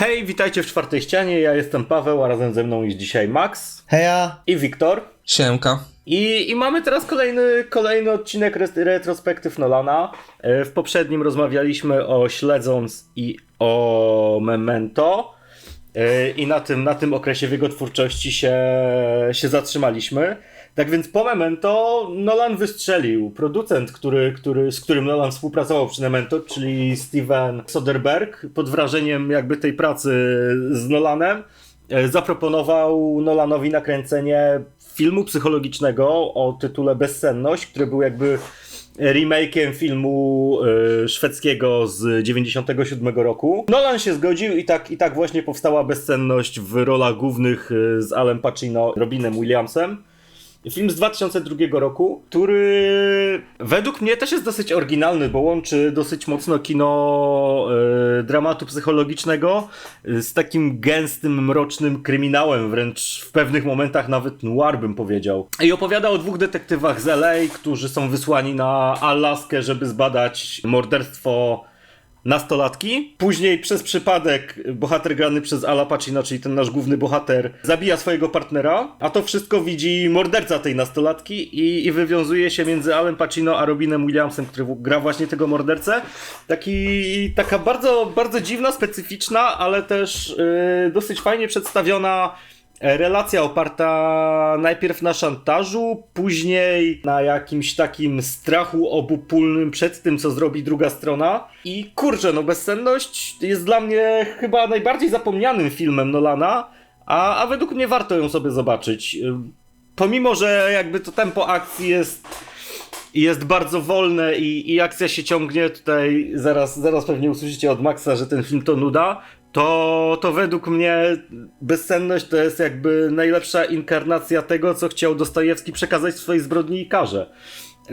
Hej, witajcie w czwartej ścianie. Ja jestem Paweł, a razem ze mną jest dzisiaj Max Heja! i Wiktor. Siemka. I, I mamy teraz kolejny, kolejny odcinek retrospektyw Nolana. E, W poprzednim rozmawialiśmy o Śledząc i o Memento. E, I na tym, na tym okresie w jego twórczości się, się zatrzymaliśmy. Tak więc po Memento Nolan wystrzelił. Producent, który, który, z którym Nolan współpracował przy Memento, czyli Steven Soderbergh, pod wrażeniem jakby tej pracy z Nolanem, e, zaproponował Nolanowi nakręcenie filmu psychologicznego o tytule Bezsenność, który był jakby remake'iem filmu e, szwedzkiego z 97 roku. Nolan się zgodził i tak, i tak właśnie powstała Bezsenność w rolach głównych e, z Alem Pacino, Robinem Williamsem. Film z 2002 roku, który według mnie też jest dosyć oryginalny, bo łączy dosyć mocno kino e, dramatu psychologicznego z takim gęstym, mrocznym kryminałem, wręcz w pewnych momentach nawet noir bym powiedział. I opowiada o dwóch detektywach z LA, którzy są wysłani na Alaskę, żeby zbadać morderstwo nastolatki. Później przez przypadek bohater grany przez Ala Pacino, czyli ten nasz główny bohater, zabija swojego partnera, a to wszystko widzi morderca tej nastolatki i, i wywiązuje się między Alem Pacino a Robinem Williamsem, który gra właśnie tego mordercę. Taki, taka bardzo, bardzo dziwna, specyficzna, ale też yy, dosyć fajnie przedstawiona Relacja oparta najpierw na szantażu, później na jakimś takim strachu obopólnym przed tym, co zrobi druga strona. I kurczę, no Bezsenność jest dla mnie chyba najbardziej zapomnianym filmem Nolana, a, a według mnie warto ją sobie zobaczyć. Y, Pomimo, że jakby to tempo akcji jest jest bardzo wolne i, i akcja się ciągnie. Tutaj zaraz, zaraz pewnie usłyszycie od Maxa, że ten film to nuda. To, to według mnie bezsenność to jest jakby najlepsza inkarnacja tego, co chciał Dostojewski przekazać w swojej zbrodni i karze.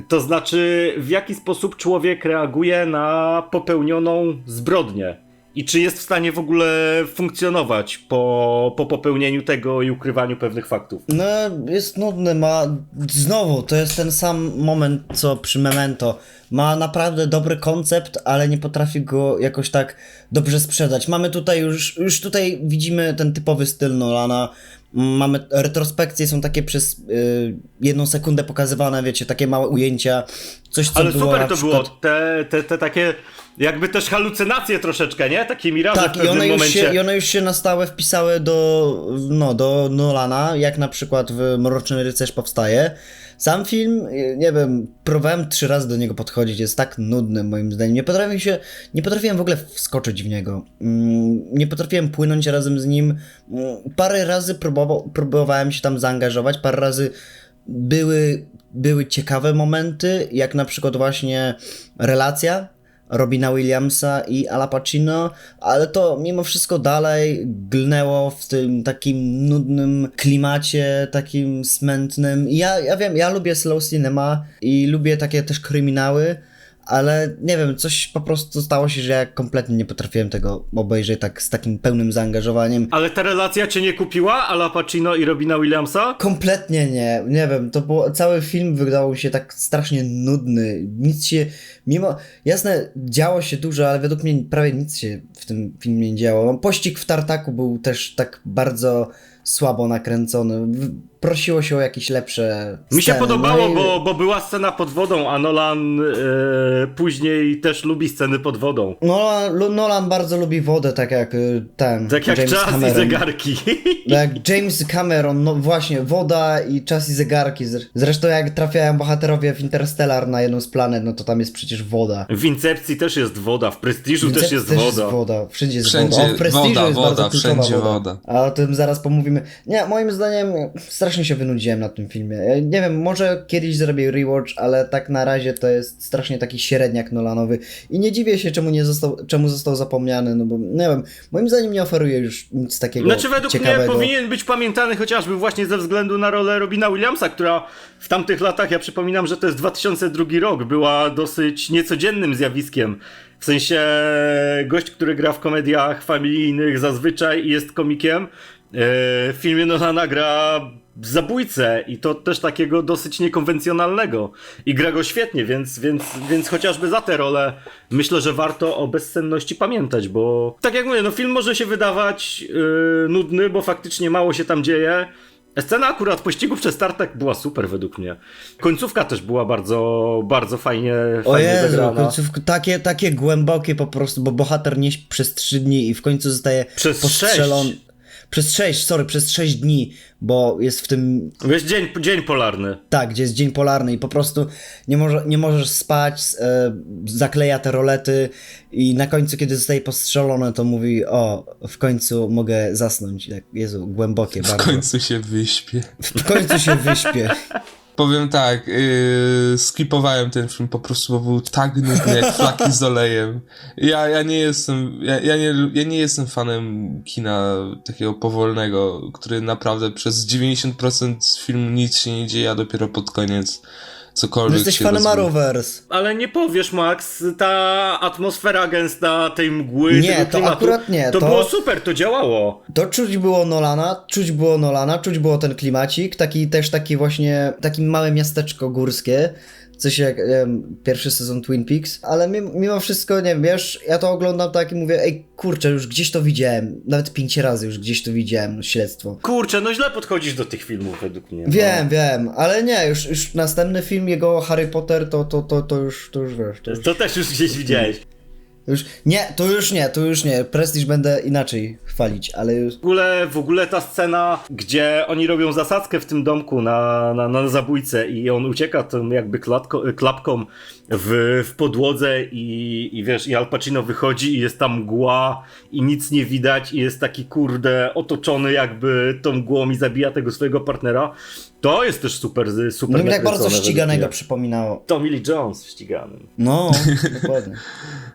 To znaczy, w jaki sposób człowiek reaguje na popełnioną zbrodnię. I czy jest w stanie w ogóle funkcjonować po, po popełnieniu tego i ukrywaniu pewnych faktów. No, jest nudny, ma... Znowu, to jest ten sam moment, co przy Memento. Ma naprawdę dobry koncept, ale nie potrafi go jakoś tak dobrze sprzedać. Mamy tutaj już... Już tutaj widzimy ten typowy styl Nolana. Mamy retrospekcje, są takie przez y, jedną sekundę pokazywane, wiecie, takie małe ujęcia. Coś, co Ale było super to przykład... było. Te, te, te takie, jakby też halucynacje troszeczkę, nie? Takie miraże w Tak, i pewnym one, już momencie. się, i one już się na stałe wpisały do, no, do Nolana, jak na przykład w Mroczny Rycerz powstaje. Sam film, nie wiem, próbowałem trzy razy do niego podchodzić, jest tak nudny moim zdaniem. Nie potrafiłem się, nie potrafiłem w ogóle wskoczyć w niego. Mm, Nie potrafiłem płynąć razem z nim. Mm, Parę razy próbował, próbowałem się tam zaangażować, parę razy były, były ciekawe momenty, jak na przykład właśnie relacja Robina Williamsa i Ala Pacino, ale to mimo wszystko dalej glnęło w tym takim nudnym klimacie, takim smętnym. Ja, ja wiem, ja lubię slow cinema i lubię takie też kryminały, ale nie wiem, coś po prostu stało się, że ja kompletnie nie potrafiłem tego obejrzeć tak z takim pełnym zaangażowaniem. Ale ta relacja cię nie kupiła? Ala Pacino i Robina Williamsa? Kompletnie nie, nie wiem, to było, cały film wydawał się tak strasznie nudny, nic się, mimo, jasne, działo się dużo, ale według mnie prawie nic się w tym filmie nie działo. Pościg w Tartaku był też tak bardzo słabo nakręcony, prosiło się o jakieś lepsze Mi się sceny. podobało, no i- bo, bo była scena pod wodą, a Nolan e, później też lubi sceny pod wodą. Nolan, Nolan bardzo lubi wodę, tak jak y, ten Tak jak James czas Cameron. i zegarki. Jak James Cameron, no właśnie, woda i czas i zegarki. Zre- Zresztą jak trafiają bohaterowie w Interstellar na jedną z planet, no to tam jest przecież woda. W Incepcji też jest woda, w Prestiżu też jest woda. woda. Wszędzie jest Wszędzie woda. O, w Prestiżu woda, jest woda, bardzo wszędzie woda. woda. A o tym zaraz pomówimy. Nie, moim zdaniem strasznie się wynudziłem na tym filmie. Ja Nie wiem, może kiedyś zrobię rewatch, ale tak na razie to jest strasznie taki średniak Nolanowy. I nie dziwię się, czemu nie został, czemu został zapomniany, no bo nie wiem, moim zdaniem nie oferuje już nic takiego Znaczy według ciekawego. mnie powinien być pamiętany chociażby właśnie ze względu na rolę Robina Williamsa, która w tamtych latach, ja przypominam, że to jest 2002 rok, była dosyć niecodziennym zjawiskiem W sensie gość, który gra w komediach familijnych zazwyczaj i jest komikiem, w filmie Nolana gra zabójcę i to też takiego dosyć niekonwencjonalnego i gra go świetnie, więc, więc, więc chociażby za tę rolę myślę, że warto o bezsenności pamiętać, bo tak jak mówię, no film może się wydawać yy, nudny, bo faktycznie mało się tam dzieje. Scena akurat pościgu przez startek była super według mnie. Końcówka też była bardzo, bardzo fajnie, O fajnie Jezu, zagrana. końcówka, takie, takie głębokie po prostu, bo bohater nie przez trzy dni i w końcu zostaje Przez postrzelony. sześć. Przez sześć, sorry, przez sześć dni, bo jest w tym, Wiesz, dzień, dzień polarny. tak, gdzie jest dzień polarny i po prostu nie, może, nie możesz spać, e, zakleja te rolety i na końcu, kiedy zostaje postrzelony, to mówi, o, w końcu mogę zasnąć. Tak, Jezu, głębokie W bardzo. końcu się wyśpię. W końcu się wyśpię. Powiem tak, yy, skipowałem ten film po prostu, bo był tak nudny jak flaki z olejem. Ja, ja nie jestem, ja, ja, nie, ja nie jestem fanem kina takiego powolnego, który naprawdę przez 90% filmu nic się nie dzieje, a dopiero pod koniec cokolwiek No Jesteś fanem. Arrowverse. Ale nie powiesz, Max, ta atmosfera gęsta tej mgły, Nie, tego to klimatu, akurat nie, To, to- było super, to działało. To czuć było Nolana, czuć było Nolana, czuć było ten klimacik, taki też taki właśnie, takie małe miasteczko górskie, coś jak em, pierwszy sezon Twin Peaks, ale mimo, mimo wszystko, nie wiem, wiesz, ja to oglądam tak i mówię, ej kurczę, już gdzieś to widziałem, nawet pięć razy już gdzieś to widziałem, śledztwo. Kurczę, no źle podchodzisz do tych filmów według mnie. no. Wiem, wiem, ale nie, już, już następny film jego Harry Potter to, to, to, to już, to już wiesz, to już, To też już gdzieś widziałeś. Już, nie, to już nie, to już nie, Prestige będę inaczej chwalić, ale już, W ogóle, w ogóle ta scena, gdzie oni robią zasadzkę w tym domku na, na, na zabójcę i on ucieka tą jakby klatko, klapką w, w podłodze i, i wiesz, i Al Pacino wychodzi i jest tam mgła i nic nie widać i jest taki kurde otoczony jakby tą mgłą i zabija tego swojego partnera. To jest też super, super no mi tak bardzo ściganego mnie. przypominało. Tommy Lee Jones ściganym. No, dokładnie.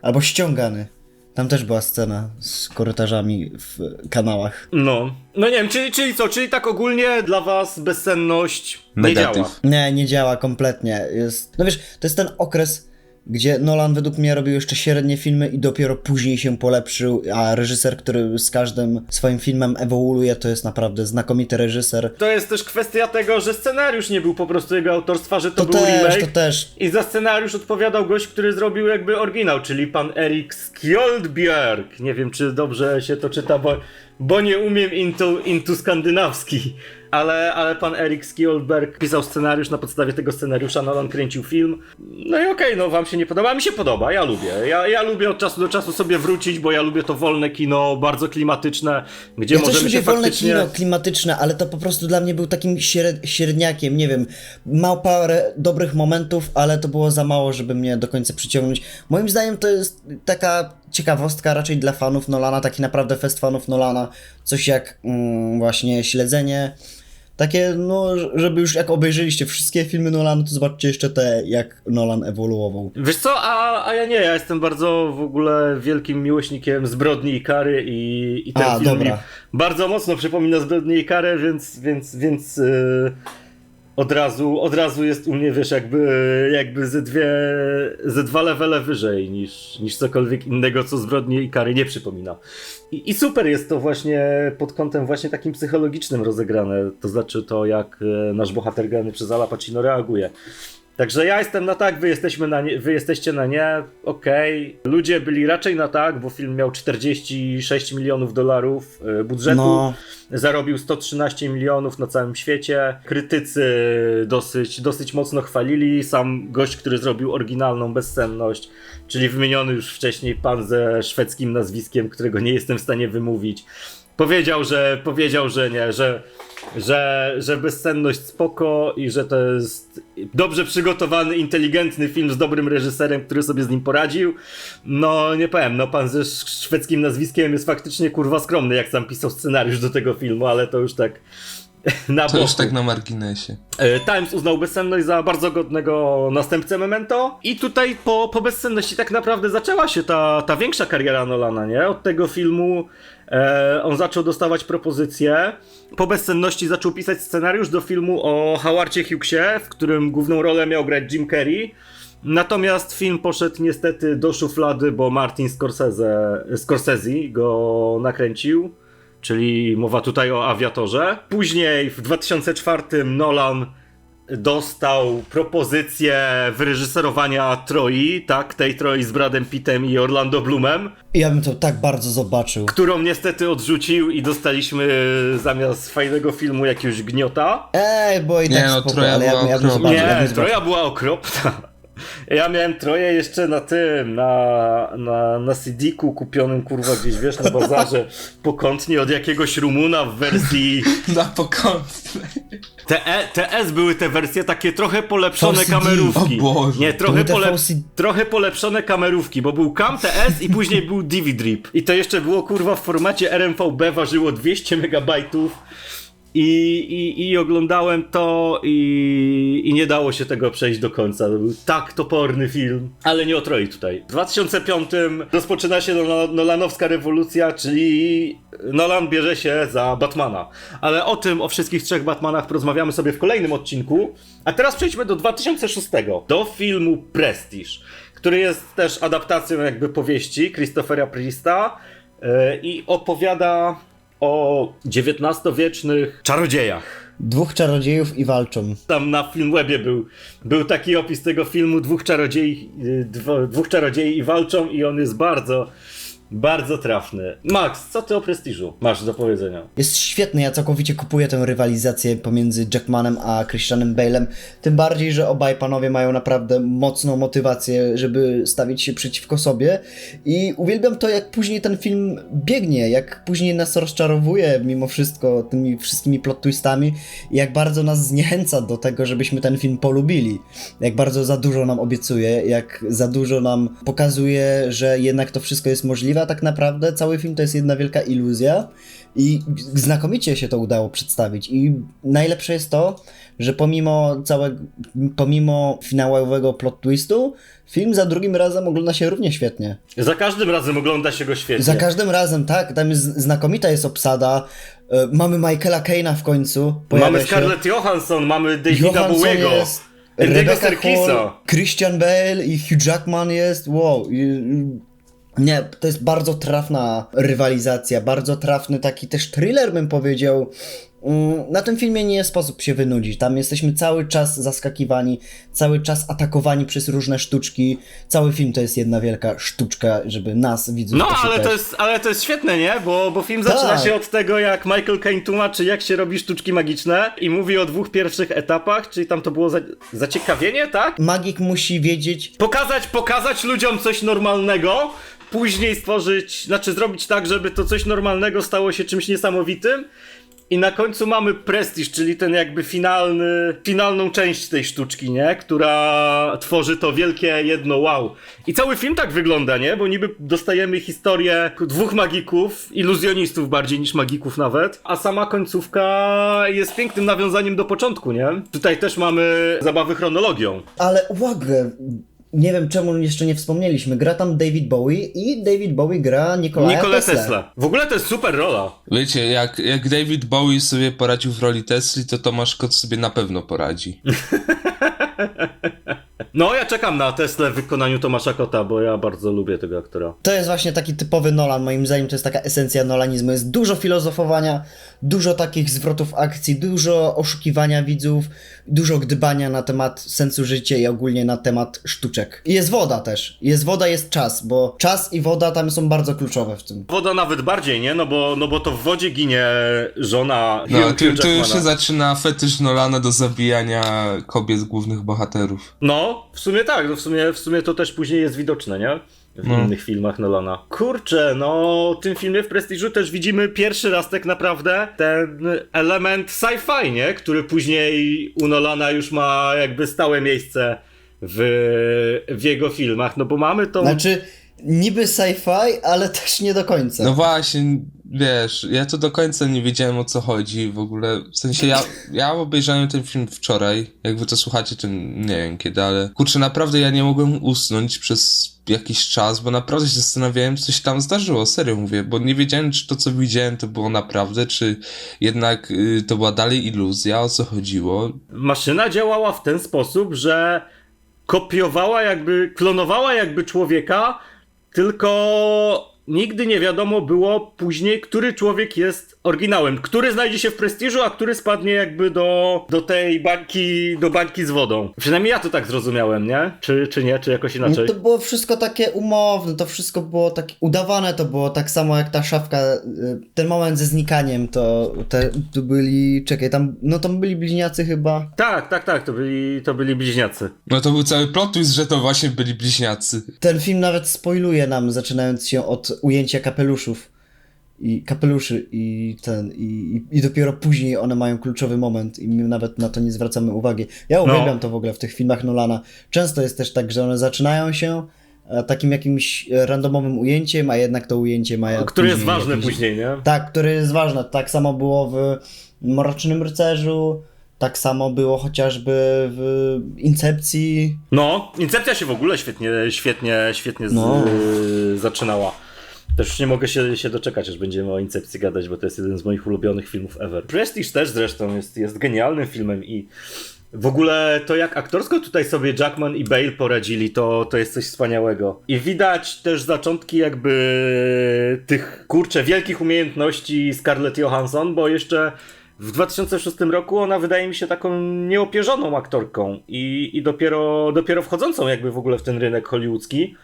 Albo ściągany. Tam też była scena z korytarzami w kanałach. No, no nie wiem, czyli, czyli co, czyli tak ogólnie dla was bezsenność nie Negatyw. działa. Nie, nie działa kompletnie. Jest... No wiesz, to jest ten okres, gdzie Nolan według mnie robił jeszcze średnie filmy i dopiero później się polepszył, a reżyser, który z każdym swoim filmem ewoluuje, to jest naprawdę znakomity reżyser. To jest też kwestia tego, że scenariusz nie był po prostu jego autorstwa, że to, To był też, remake. to też. I za scenariusz odpowiadał gość, który zrobił jakby oryginał, czyli pan Erik Skjoldbjörk. Nie wiem, czy dobrze się to czyta, bo, bo nie umiem into, into skandynawski. Ale, ale pan Erik Skjoldberg pisał scenariusz, na podstawie tego scenariusza Nolan kręcił film. No i okej, no wam się nie podoba, mi się podoba, ja lubię. Ja, ja lubię od czasu do czasu sobie wrócić, bo ja lubię to wolne kino, bardzo klimatyczne, gdzie Ja też możemy lubię się wolne faktycznie... kino klimatyczne, ale to po prostu dla mnie był takim śred, średniakiem, nie wiem. Mał parę dobrych momentów, ale to było za mało, żeby mnie do końca przyciągnąć. Moim zdaniem to jest taka ciekawostka raczej dla fanów Nolana, taki naprawdę fest fanów Nolana. Coś jak mm, właśnie śledzenie. Takie, no, żeby już jak obejrzeliście wszystkie filmy Nolana, to zobaczcie jeszcze te, jak Nolan ewoluował. Wiesz co, a, a ja nie, ja jestem bardzo w ogóle wielkim miłośnikiem zbrodni i kary i, i ten A, film dobra. bardzo mocno przypomina zbrodnię i karę, więc, więc, więc yy, od, razu, od razu jest u mnie, wiesz, jakby, jakby ze, dwie, ze dwa levele wyżej niż, niż cokolwiek innego, co zbrodnie i kary nie przypomina. I, I super jest to właśnie pod kątem właśnie takim psychologicznym rozegrane, to znaczy to, jak e, nasz bohater grany przez Ala Pacino reaguje. Także ja jestem na tak, wy, jesteśmy na nie, wy jesteście na nie, okej. Ludzie byli raczej na tak, bo film miał 46 milionów dolarów e, budżetu, No. zarobił 113 milionów na całym świecie. Krytycy dosyć, dosyć mocno chwalili. Sam gość, który zrobił oryginalną bezsenność, czyli wymieniony już wcześniej pan ze szwedzkim nazwiskiem, którego nie jestem w stanie wymówić, powiedział, że powiedział, że nie, że że, że bezsenność spoko i że to jest dobrze przygotowany, inteligentny film z dobrym reżyserem, który sobie z nim poradził. No nie powiem, no pan ze sz- szwedzkim nazwiskiem jest faktycznie kurwa skromny, jak sam pisał scenariusz do tego filmu, ale to już tak na To boku. już tak na marginesie. E, Times uznał bezsenność za bardzo godnego następcę Memento i tutaj po, po bezsenności tak naprawdę zaczęła się ta, ta większa kariera Nolana, nie? Od tego filmu e, on zaczął dostawać propozycje. Po bezsenności zaczął pisać scenariusz do filmu o Howardzie Hughesie, w którym główną rolę miał grać Jim Carrey. Natomiast film poszedł niestety do szuflady, bo Martin Scorsese, Scorsese go nakręcił, czyli mowa tutaj o awiatorze. Później w 2004 Nolan dostał propozycję wyreżyserowania Troi, tak, tej Troi z Bradem Pittem i Orlando Bloomem, Ja bym to tak bardzo zobaczył. którą niestety odrzucił i dostaliśmy zamiast fajnego filmu jakiegoś gniota. Ej, bo i Nie tak no, spoko, Troja ale ja, była bym- ja bym ja Nie. Troja była okropna. Ja miałem Troję jeszcze na tym, na, na, na CD-ku kupionym, kurwa, gdzieś, wiesz, na bazarze, pokątnie od jakiegoś Rumuna w wersji... Na pokątnej. Te e, TS były te wersje takie trochę polepszone VCD. kamerówki. O Boże. Nie, trochę, Były te pole, VCD. trochę polepszone kamerówki, bo był CAM TS i później był DVD-Drip. I to jeszcze było, kurwa, w formacie RMVB, ważyło 200 megabajtów. I, i, I oglądałem to i, i nie dało się tego przejść do końca. To był tak toporny film, ale nie o Troi tutaj. W 2005 rozpoczyna się Nola- Nolanowska rewolucja, czyli Nolan bierze się za Batmana. Ale o tym, o wszystkich trzech Batmanach porozmawiamy sobie w kolejnym odcinku. A teraz przejdźmy do 2006, do filmu Prestige, który jest też adaptacją jakby powieści Christophera Priesta yy, i opowiada o XIX-wiecznych czarodziejach. Dwóch czarodziejów i walczą. Tam na Filmwebie był, był taki opis tego filmu, dwóch czarodziei, y, dwóch czarodziei i walczą i on jest bardzo, bardzo trafny. Max, co ty o prestiżu masz do powiedzenia? Jest świetny, ja całkowicie kupuję tę rywalizację pomiędzy Jackmanem a Christianem Bale'em. Tym bardziej, że obaj panowie mają naprawdę mocną motywację, żeby stawić się przeciwko sobie. I uwielbiam to, jak później ten film biegnie, jak później nas rozczarowuje mimo wszystko tymi wszystkimi plot twistami i jak bardzo nas zniechęca do tego, żebyśmy ten film polubili. Jak bardzo za dużo nam obiecuje, jak za dużo nam pokazuje, że jednak to wszystko jest możliwe, a tak naprawdę cały film to jest jedna wielka iluzja. I znakomicie się to udało przedstawić. I najlepsze jest to, że pomimo całego, pomimo finałowego plot twistu, film za drugim razem ogląda się równie świetnie. Za każdym razem ogląda się go świetnie. Za każdym razem, tak, tam jest znakomita jest obsada. E, Mamy Michaela Keina w końcu. mamy. Scarlett Johansson, mamy Davida Bowiego, Rebecca. Hall, Christian Bale i Hugh Jackman jest, wow. Nie, to jest bardzo trafna rywalizacja, bardzo trafny taki też thriller bym powiedział. Mm, Na tym filmie nie sposób się wynudzić. Tam jesteśmy cały czas zaskakiwani, cały czas atakowani przez różne sztuczki. Cały film to jest jedna wielka sztuczka, żeby nas, widzów, No, ale to, jest, ale to jest świetne, nie? Bo, bo film zaczyna Tak. się od tego, jak Michael Caine tłumaczy, jak się robi sztuczki magiczne i mówi o dwóch pierwszych etapach, czyli tam to było za, zaciekawienie, tak? Magik musi wiedzieć, Pokazać, pokazać ludziom coś normalnego, później stworzyć, znaczy zrobić tak, żeby to coś normalnego stało się czymś niesamowitym. I na końcu mamy prestiż, czyli ten jakby finalny, finalną część tej sztuczki, nie? Która tworzy to wielkie jedno wow. I cały film tak wygląda, nie? Bo niby dostajemy historię dwóch magików, iluzjonistów bardziej niż magików nawet, a sama końcówka jest pięknym nawiązaniem do początku, nie? Tutaj też mamy zabawy chronologią. ale uwagę, nie wiem czemu jeszcze nie wspomnieliśmy, gra tam David Bowie i David Bowie gra Nikolaja Nikola Tesla. Tesla. W ogóle to jest super rola. Wiecie, jak, jak David Bowie sobie poradził w roli Tesli, to Tomasz Kot sobie na pewno poradzi. No, ja czekam na Teslę w wykonaniu Tomasza Kota, bo ja bardzo lubię tego aktora. To jest właśnie taki typowy Nolan, moim zdaniem to jest taka esencja nolanizmu. Jest dużo filozofowania, dużo takich zwrotów akcji, dużo oszukiwania widzów, dużo gdybania na temat sensu życia i ogólnie na temat sztuczek. I jest woda też. Jest woda, jest czas, bo czas i woda tam są bardzo kluczowe w tym. Woda nawet bardziej, nie? No bo, no bo to w wodzie ginie żona No, Hugh tu, tu już się zaczyna fetysz Nolana do zabijania kobiet głównych bohaterów. No, w sumie tak, no w sumie, w sumie to też później jest widoczne, nie? W No. innych filmach Nolana. Kurczę, no w tym filmie w Prestiżu też widzimy pierwszy raz tak naprawdę ten element sci-fi, nie? Który później u Nolana już ma jakby stałe miejsce w, w jego filmach, no bo mamy tą... Znaczy, niby sci-fi, ale też nie do końca. No właśnie, wiesz, ja to do końca nie wiedziałem o co chodzi w ogóle. W sensie ja, ja obejrzałem ten film wczoraj. Jak wy to słuchacie, to nie wiem kiedy, ale kurczę, naprawdę ja nie mogłem usnąć przez jakiś czas, bo naprawdę się zastanawiałem, co się tam zdarzyło, serio mówię, bo nie wiedziałem, czy to, co widziałem, to było naprawdę, czy jednak y, to była dalej iluzja, o co chodziło. maszyna działała w ten sposób, że kopiowała jakby, klonowała jakby człowieka, tylko nigdy nie wiadomo było później, który człowiek jest oryginałem, który znajdzie się w prestiżu, a który spadnie jakby do, do tej bańki, do bańki z wodą. Przynajmniej ja to tak zrozumiałem, nie? Czy, czy nie, czy jakoś inaczej? No to było wszystko takie umowne, to wszystko było takie udawane, to było tak samo jak ta szafka, y, ten moment ze znikaniem, to, te, to byli, czekaj, tam, no tam byli bliźniacy chyba. Tak, tak, tak, to byli, to byli bliźniacy. No to był cały plot twist, że to właśnie byli bliźniacy. Ten film nawet spoiluje nam, zaczynając się od ujęcia kapeluszów i kapeluszy i ten, i, i, dopiero później one mają kluczowy moment i my nawet na to nie zwracamy uwagi. Ja uwielbiam to w ogóle w tych filmach Nolana. Często jest też tak, że one zaczynają się e, takim jakimś e, randomowym ujęciem, a jednak to ujęcie ma Który jest ważny jakiś- później, nie? Tak, który jest ważny. Tak samo było w Mrocznym Rycerzu, tak samo było chociażby w Incepcji. No, Incepcja się w ogóle świetnie, świetnie, świetnie No. zaczynała. Też już nie mogę się, się doczekać, aż będziemy o Incepcji gadać, bo to jest jeden z moich ulubionych filmów ever. Prestige też zresztą jest, jest genialnym filmem i w ogóle to jak aktorsko tutaj sobie Jackman i Bale poradzili, to, to jest coś wspaniałego. I widać też zaczątki jakby tych, kurczę, wielkich umiejętności Scarlett Johansson, bo jeszcze w 2006 roku ona wydaje mi się taką nieopierzoną aktorką i, i dopiero, dopiero wchodzącą jakby w ogóle w ten rynek hollywoodzki.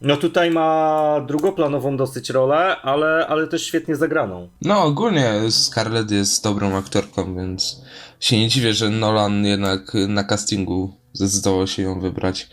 No tutaj ma drugoplanową dosyć rolę, ale, ale też świetnie zagraną. No ogólnie Scarlett jest dobrą aktorką, więc się nie dziwię, że Nolan jednak na castingu zdecydował się ją wybrać.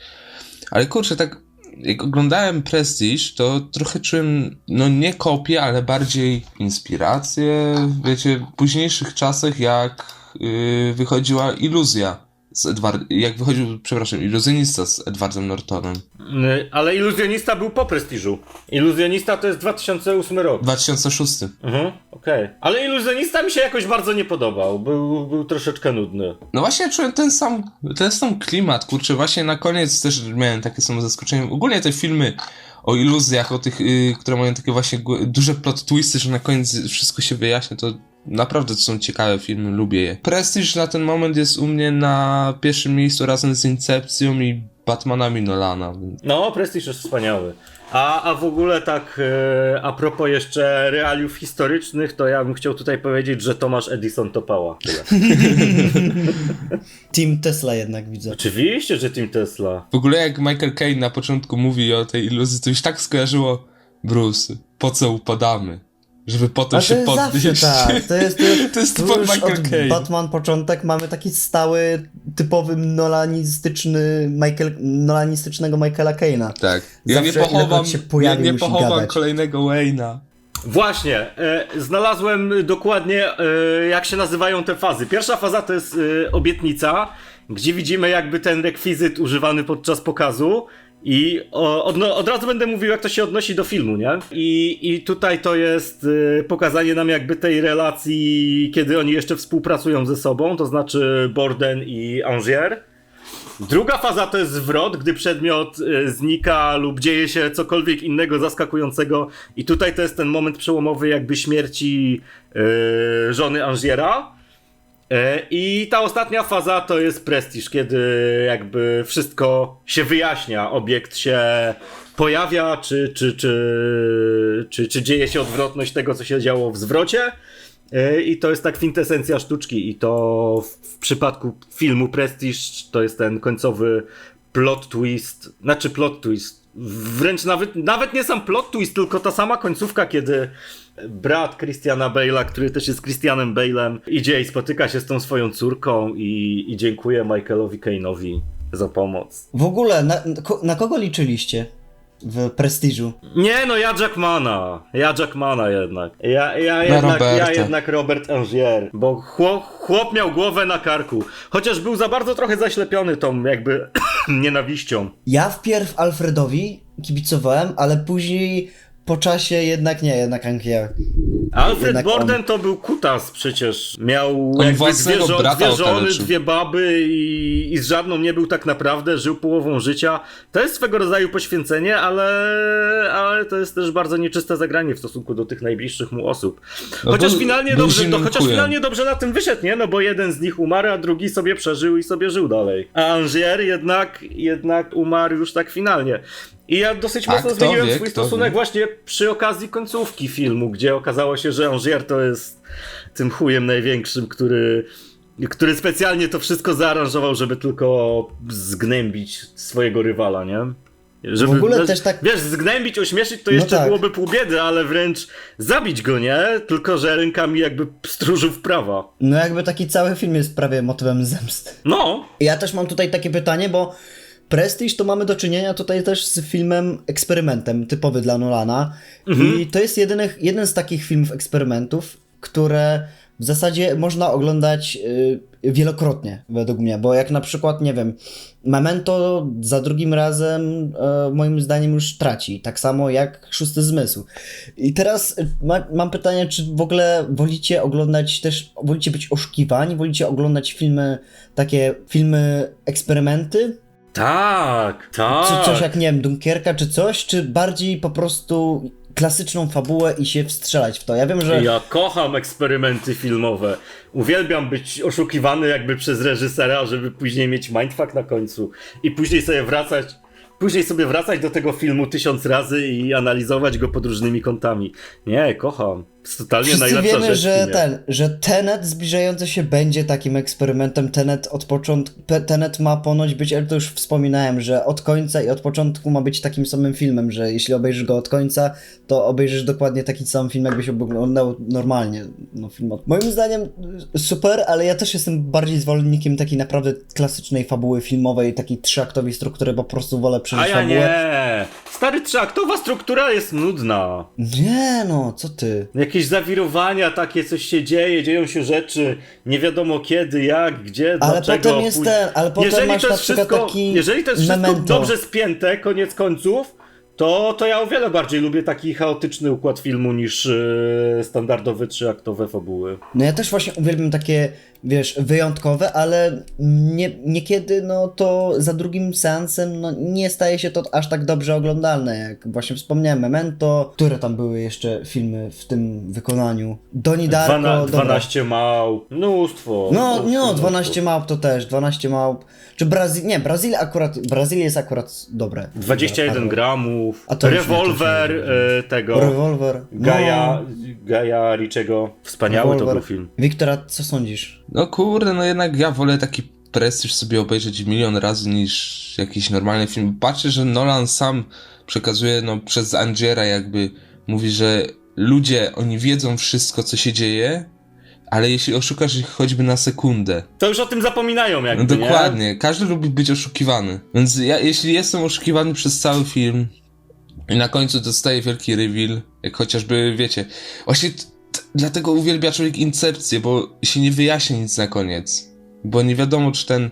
Ale kurczę, tak jak oglądałem Prestige, to trochę czułem, no nie kopię, ale bardziej inspirację, wiecie, w późniejszych czasach jak yy, wychodziła Iluzja z Edward, jak wychodził, przepraszam, Iluzjonista z Edwardem Nortonem. Yy, Ale Iluzjonista był po prestiżu. Iluzjonista to jest 2008 rok. 2006. Mhm, okej. Ale Iluzjonista mi się jakoś bardzo nie podobał. Był, był troszeczkę nudny. No właśnie czułem ten sam, ten sam klimat, kurczę, właśnie na koniec też miałem takie samo zaskoczenie. Ogólnie te filmy o iluzjach, o tych, y, które mają takie właśnie duże plot twisty, że na koniec wszystko się wyjaśnia, to naprawdę to są ciekawe filmy, lubię je. Prestige na ten moment jest u mnie na pierwszym miejscu razem z Incepcją i Batmanami Nolana. No, prestiż jest wspaniały. A, a w ogóle tak e, a propos jeszcze realiów historycznych, to ja bym chciał tutaj powiedzieć, że Tomasz Edison to pała. Tyle. Team Tesla jednak widzę. Oczywiście, że Team Tesla. W ogóle jak Michael Caine na początku mówi o tej iluzji, to już tak skojarzyło Bruce, po co upadamy? Żeby potem to się jest podnieść. zawsze tak. To jest, To jest tu typowy już Michael od Caine. Batman początek mamy taki stały, typowy nolanistyczny Michael, nolanistycznego Michaela Caina. Tak. Ja Zawsze nie pochowam, się pojawi, nie, nie pochowam kolejnego Wayne'a. Właśnie, e, znalazłem dokładnie e, jak się nazywają te fazy. Pierwsza faza to jest e, obietnica, gdzie widzimy jakby ten rekwizyt używany podczas pokazu. I od, od razu będę mówił, jak to się odnosi do filmu, nie? I, i tutaj to jest e, pokazanie nam jakby tej relacji, kiedy oni jeszcze współpracują ze sobą, to znaczy Borden i Angier. Druga faza to jest zwrot, gdy przedmiot y, znika lub dzieje się cokolwiek innego zaskakującego i tutaj to jest ten moment przełomowy jakby śmierci y, żony Angiera. Y, I ta ostatnia faza to jest prestiż, kiedy jakby wszystko się wyjaśnia, obiekt się pojawia, czy, czy, czy, czy, czy dzieje się odwrotność tego, co się działo w zwrocie. Y, I to jest ta kwintesencja sztuczki, i to w, w przypadku filmu Prestige to jest ten końcowy plot twist, znaczy plot twist. Wręcz nawet, nawet nie sam plot twist, tylko ta sama końcówka, kiedy brat Christiana Bale'a, który też jest Christianem Bale'em, idzie i spotyka się z tą swoją córką i, i dziękuję Michaelowi Kane'owi za pomoc. W ogóle, na, na kogo liczyliście w Prestiżu? Nie, no ja Jackmana. Ja Jackmana jednak. Ja, ja, jednak, ja jednak Robert Angier. Bo chłop, chłop miał głowę na karku. Chociaż był za bardzo trochę zaślepiony tą jakby nienawiścią. Ja wpierw Alfredowi kibicowałem, ale później po czasie jednak nie, jednak Angier. Alfred jednak on- Borden to był kutas przecież. Miał On jakby własnego dwie, żo- dwie żony, dwie baby i, i z żadną nie był tak naprawdę, żył połową życia. To jest swego rodzaju poświęcenie, ale, ale to jest też bardzo nieczyste zagranie w stosunku do tych najbliższych mu osób. No chociaż był- finalnie dobrze, no, zimnym chociaż finalnie dobrze na tym wyszedł, nie? No bo jeden z nich umarł, a drugi sobie przeżył i sobie żył dalej. A Angier jednak, jednak umarł już tak finalnie. I ja dosyć A mocno kto zmieniłem wie, swój stosunek wie? właśnie przy okazji końcówki filmu, gdzie okazało się, że Angier to jest tym chujem największym, który, który specjalnie to wszystko zaaranżował, żeby tylko zgnębić swojego rywala, nie? Żeby, W ogóle wiesz, też tak- Wiesz, zgnębić, ośmieszyć to No jeszcze tak. byłoby pół biedy, ale wręcz zabić go, nie? Tylko, że rękami jakby stróżów prawa. No jakby taki cały film jest prawie motywem zemsty. No, Ja też mam tutaj takie pytanie, bo Prestige to mamy do czynienia tutaj też z filmem eksperymentem typowy dla Nolana. I to jest jedyny, jeden z takich filmów eksperymentów, które w zasadzie można oglądać y, wielokrotnie według mnie, bo jak na przykład, nie wiem, Memento za drugim razem e, moim zdaniem już traci, tak samo jak Szósty Zmysł. I teraz y, ma, mam pytanie, czy w ogóle wolicie oglądać też, wolicie być oszukiwani, wolicie oglądać filmy, takie filmy eksperymenty, tak, tak. czy coś jak, nie wiem, Dunkierka czy coś, czy bardziej po prostu klasyczną fabułę i się wstrzelać w to. Ja wiem, że... Ja kocham eksperymenty filmowe. Uwielbiam być oszukiwany jakby przez reżysera, żeby później mieć mindfuck na końcu i później sobie wracać, później sobie wracać do tego filmu tysiąc razy i analizować go pod różnymi kątami. Nie, kocham. Totalnie Wszyscy najlepsza wiemy, rzecz. że filmie. ten, że Tenet zbliżający się będzie takim eksperymentem. Tenet od początku, Tenet ma ponoć być, ale to już wspominałem, że od końca i od początku ma być takim samym filmem, że jeśli obejrzysz go od końca, to obejrzysz dokładnie taki sam film, jakbyś oglądał normalnie. No, film od... Moim zdaniem super, ale ja też jestem bardziej zwolennikiem takiej naprawdę klasycznej fabuły filmowej, takiej trzyaktowej struktury, po prostu wolę A przeżyć ja fabułę. nie. Stary trzaktowa struktura jest nudna. Nie no, co ty? Jakieś zawirowania, takie coś się dzieje, dzieją się rzeczy, nie wiadomo kiedy, jak, gdzie, Ale dlaczego. potem jest pój- ten, ale potem jeżeli masz to na jest przykład wszystko, taki Jeżeli to jest wszystko memento. dobrze spięte, koniec końców, to, to ja o wiele bardziej lubię taki chaotyczny układ filmu niż yy, standardowe trzyaktowe fabuły. No ja też właśnie uwielbiam takie, wiesz, wyjątkowe, ale nie, niekiedy no to za drugim seansem no nie staje się to aż tak dobrze oglądalne, jak właśnie wspomniałem Memento, które tam były jeszcze filmy w tym wykonaniu. Donnie Darko, Dwana, dobra. 12 mał, mnóstwo. No, mnóstwo, no, mnóstwo. 12 małp to też, 12 małp. Czy Brazil, nie, Brazylia akurat, Brazylia jest akurat dobre. 21 Dobra, gramów, A to już nie, to już rewolwer nie. yy, tego Rewolwer. Gaja, No, Gaja Richiego. Wspaniały to był film. Wiktora, co sądzisz? No kurde, no jednak ja wolę taki prestiż sobie obejrzeć milion razy niż jakiś normalny film. Patrzę, że Nolan sam przekazuje, no przez Angiera jakby mówi, że ludzie, oni wiedzą wszystko, co się dzieje, ale jeśli oszukasz ich choćby na sekundę, To już o tym zapominają jakby, no nie? dokładnie, każdy lubi być oszukiwany. Więc ja, jeśli jestem oszukiwany przez cały film i na końcu dostaję wielki reveal, jak chociażby, wiecie, właśnie dlatego uwielbia człowiek Incepcję, bo się nie wyjaśni nic na koniec. Bo nie wiadomo, czy ten...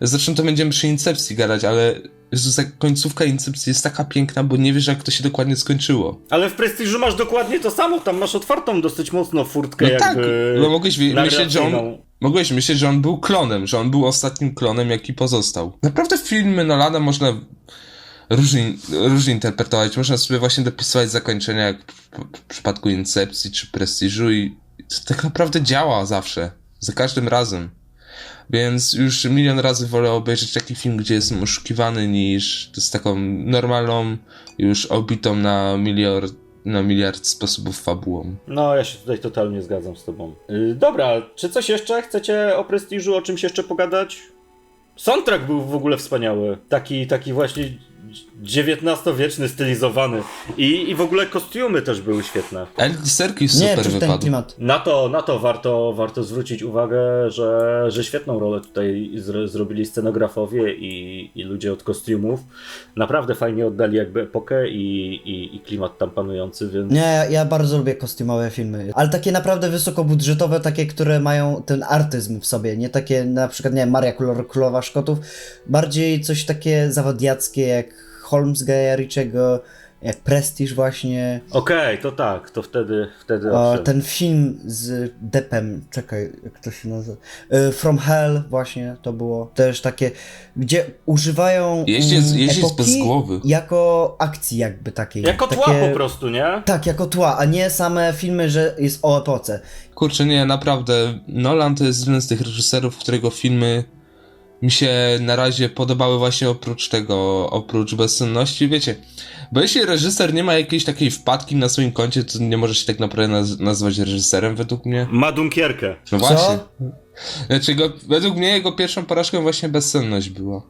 Zresztą to będziemy przy Incepcji gadać, ale Jezus, końcówka Incepcji jest taka piękna, bo nie wiesz, jak to się dokładnie skończyło. Ale w Prestiżu masz dokładnie to samo, tam masz otwartą dosyć mocno furtkę No tak, jakby bo mogłeś myśleć, że on, mogłeś myśleć, że on był klonem, że on był ostatnim klonem, jaki pozostał. Naprawdę filmy Nolana można różnie, różnie interpretować. Można sobie właśnie dopisywać zakończenia, jak w, przypadku Incepcji czy Prestiżu i to tak naprawdę działa zawsze. Za każdym razem. Więc już milion razy wolę obejrzeć taki film, gdzie jestem oszukiwany, niż z taką normalną, już obitą na miliard, na miliard sposobów fabułą. No, ja się tutaj totalnie zgadzam z tobą. Yy, dobra, czy coś jeszcze? Chcecie o Prestiżu, o czymś jeszcze pogadać? Soundtrack był w ogóle wspaniały. Taki, taki właśnie happens XIX-wieczny, stylizowany. I, I w ogóle kostiumy też były świetne. Andy Serkis Nie, super w ten klimat. Na to, na to warto, warto zwrócić uwagę, że, że świetną rolę tutaj zro, zrobili scenografowie i, i ludzie od kostiumów. Naprawdę fajnie oddali jakby epokę i, i, i klimat tam panujący, więc... Nie, ja, bardzo lubię kostiumowe filmy, ale takie naprawdę wysokobudżetowe, takie, które mają ten artyzm w sobie, nie takie na przykład, nie wiem, Maria Król- Królowa Szkotów, bardziej coś takie zawadiackie jak Holmes Gaja Richiego, jak Prestige właśnie, Okej, to tak, to wtedy, wtedy owszem. ten film z Deppem, czekaj, jak to się nazywa, E, From Hell właśnie to było też takie, gdzie używają Jeździec- mm, jeździec epoki bez głowy. jako akcji jakby takiej. Jako tła takie, po prostu, nie? Tak, jako tła, a nie same filmy, że jest o epoce. Kurczę, nie, naprawdę. Nolan to jest jeden z tych reżyserów, którego filmy mi się na razie podobały właśnie oprócz tego, oprócz bezsenności, wiecie. Bo jeśli reżyser nie ma jakiejś takiej wpadki na swoim koncie, to nie może się tak naprawdę naz- nazwać reżyserem według mnie. Ma Dunkierkę. No Co? właśnie. Znaczy, go, według mnie jego pierwszą porażką właśnie bezsenność była.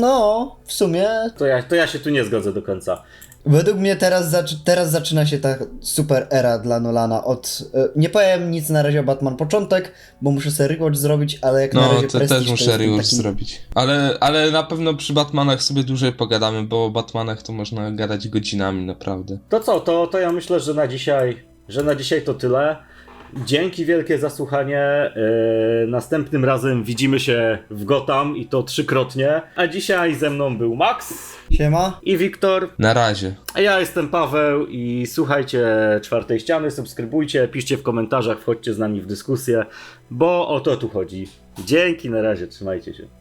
No, w sumie To ja, to ja się tu nie zgodzę do końca. Według mnie teraz, zaczy- teraz zaczyna się ta super era dla Nolana od... e, Nie powiem nic na razie o Batman początek, bo muszę sobie rewatch zrobić, ale jak na No, razie to Prestige też muszę jest ten rewatch taki- zrobić. Ale, ale na pewno przy Batmanach sobie dłużej pogadamy, bo o Batmanach to można gadać godzinami, naprawdę. To co, to, to ja myślę, że na dzisiaj, że na dzisiaj to tyle. Dzięki wielkie za słuchanie. Yy, następnym razem widzimy się w Gotham i to trzykrotnie. A dzisiaj ze mną był Max Siema. i Wiktor. Na razie. A ja jestem Paweł i słuchajcie czwartej ściany, subskrybujcie, piszcie w komentarzach, wchodźcie z nami w dyskusję, bo o to tu chodzi. Dzięki, na razie, trzymajcie się.